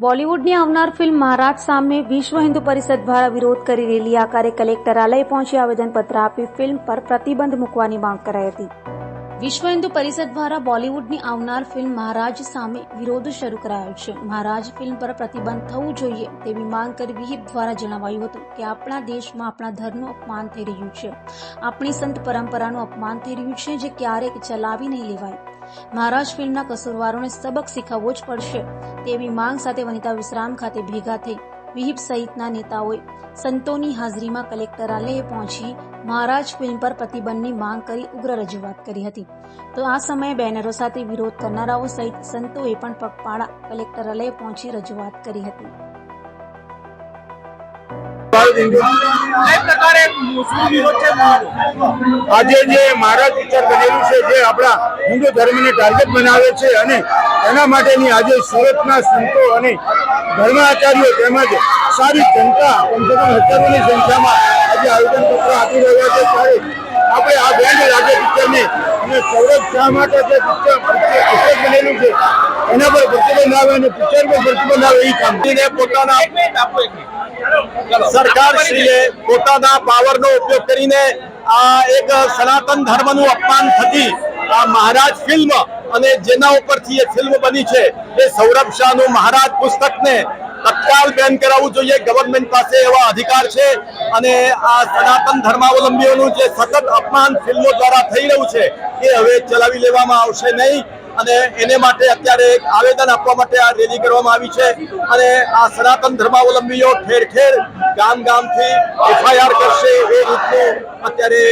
બોલિવૂડની આવનાર ફિલ્મ મહારાજ સામે વિશ્વ હિન્દુ પરિષદ દ્વારા વિરોધ કરી રેલી. આકારે કલેક્ટરાલય પહોંચી આવેદનપત્ર આપી ફિલ્મ પર પ્રતિબંધ મૂકવાની માંગ કરાઈ હતી. વિશ્વ હિન્દુ પરિષદ દ્વારા બોલિવૂડની આવનાર ફિલ્મ મહારાજ સામે વિરોધ શરૂ કરાયો છે. મહારાજ ફિલ્મ પર પ્રતિબંધ થવું જોઈએ તેવી માંગ કરી વિહિપ દ્વારા જણાવાયું હતું કે આપણા દેશમાં આપણા ધર્મનું અપમાન થઈ રહ્યું છે. આપણી સંત પરંપરાનું અપમાન થઈ રહ્યું છે જે ક્યારેક ચલાવી નહીં લેવાય. મહારાજ ફિલ્મના કસૂરવારોને સબક શીખવવો જ પડશે. તેવી માંગ સાથે વનિતા વિશ્રામ ખાતે ભેગા થઈ વિહિપ સહિતના નેતાઓએ સંતોની હાજરીમાં કલેક્ટરાલયે પહોંચી મહારાજ ફિલ્મ પર પ્રતિબંધની માંગ કરી ઉગ્ર રજૂઆત કરી હતી. તો આ સમયે બેનરો સાથે વિરોધ કરનારાઓ સહિત સંતોએ પણ પગપાળા કલેક્ટરાલયે પહોંચી રજૂઆત કરી હતી. આજે જે મહારાજ વિચાર બનેલું છે જે આપણા હિન્દુ ધર્મને ટાર્ગેટ બનાવે છે અને એના માટેની આજે સુરતના સંતો અને ધર્માચાર્યો તેમજ સારી જનતા કમસે કમ હજારોની સંખ્યામાં આજે આવેદનપત્ર આપી રહ્યા છે. ત્યારે આપણે આ બેન્ડ રાજ્ય પિક્ચરને અને સૌરભ શાહ માટે જે પિક્ચર પુસ્તક બનેલું છે એના પર પ્રતિબંધ આવે અને પિક્ચર પર પ્રતિબંધ આવે એ કામ. પોતાના મિનિટ સરકારશ્રીએ પોતાના પાવરનો ઉપયોગ કરીને આ એક સનાતન ધર્મનું અપમાન થતી આ મહારાજ ફિલ્મ અને જેના ઉપરથી એ ફિલ્મ બની છે, એ સૌરભ શાહનું મહારાજ પુસ્તકને તત્કાલ બેન કરાવવું જોઈએ. ગવર્મેન્ટ પાસે એવા અધિકાર છે અને આ સનાતન ધર્માવલંબીઓનું જે સતત અપમાન ફિલ્મો દ્વારા થઈ રહ્યું છે, એ હવે ચલાવી લેવામાં આવશે નહીં. અને એને માટે અત્યારે એક આવેદન આપવા માટે આ રેલી કરવામાં આવી છે. અને આ સનાતન ધર્માવલંબીઓ ઠેર ઠેર ગામ ગામથી એફઆઈઆર કરશે એ રીતનું અત્યારે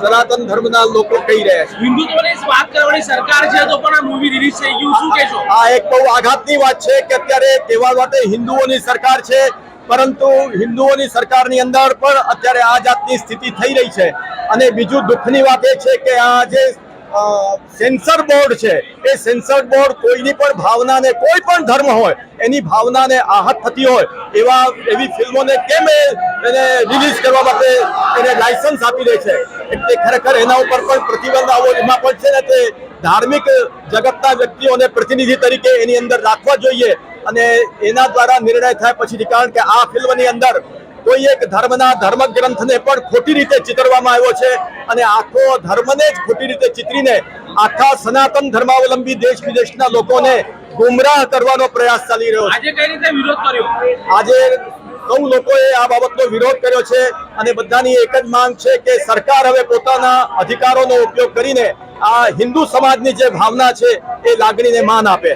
સનાતન ધર્મના લોકો કહી રહ્યા છે. હિન્દુત્વની વાત કરવાની સરકાર છે તો પણ આ મૂવી રિલીઝ થઈ ગયું શું કહેશો? આ એક બહુ આઘાતની વાત છે કે અત્યારે તહેવાર માટે હિન્દુઓની સરકાર છે પરંતુ હિન્દુઓની સરકારની અંદર પણ અત્યારે આ જાતની સ્થિતિ થઈ રહી છે. અને બીજું દુઃખની વાત એ છે કે આ જે સેન્સર બોર્ડ છે. એ સેન્સર બોર્ડ કોઈની પણ ભાવનાને, કોઈ પણ ધર્મ હોય, એની ભાવનાને આહત થતી હોય, એવા, એવી ફિલ્મોને કેમ એને રિલીઝ કરવા માટે એને લાયસન્સ આપી દે છે? એટલે ખરેખર એના ઉપર પણ પ્રતિબંધ આવો એમાં પણ છે ને તે ધાર્મિક જગતના વ્યક્તિઓને પ્રતિનિધિ તરીકે એની અંદર રાખવા જોઈએ અને એના દ્વારા નિર્ણય થાય પછી કારણ કે આ ફિલ્મની અંદર કોઈ એક ધર્મના ધર્મ ગ્રંથને પણ ખોટી રીતે ચિતરવામાં આવ્યો છે અને આખો ધર્મને જ ખોટી રીતે ચિતરીને આખા સનાતન ધર્માવલંબી દેશ વિદેશના લોકોને ગુમરાહ કરવાનો પ્રયાસ ચાલી રહ્યો છે. આજે કઈ રીતે વિરોધ કર્યો? આજે સૌ લોકોએ આ બાબતનો વિરોધ કર્યો છે અને બધાની એક જ માંગ છે કે સરકાર હવે પોતાના અધિકારોનો ઉપયોગ કરીને આ હિન્દુ સમાજની જે ભાવના છે એ લાગણીને માન આપે.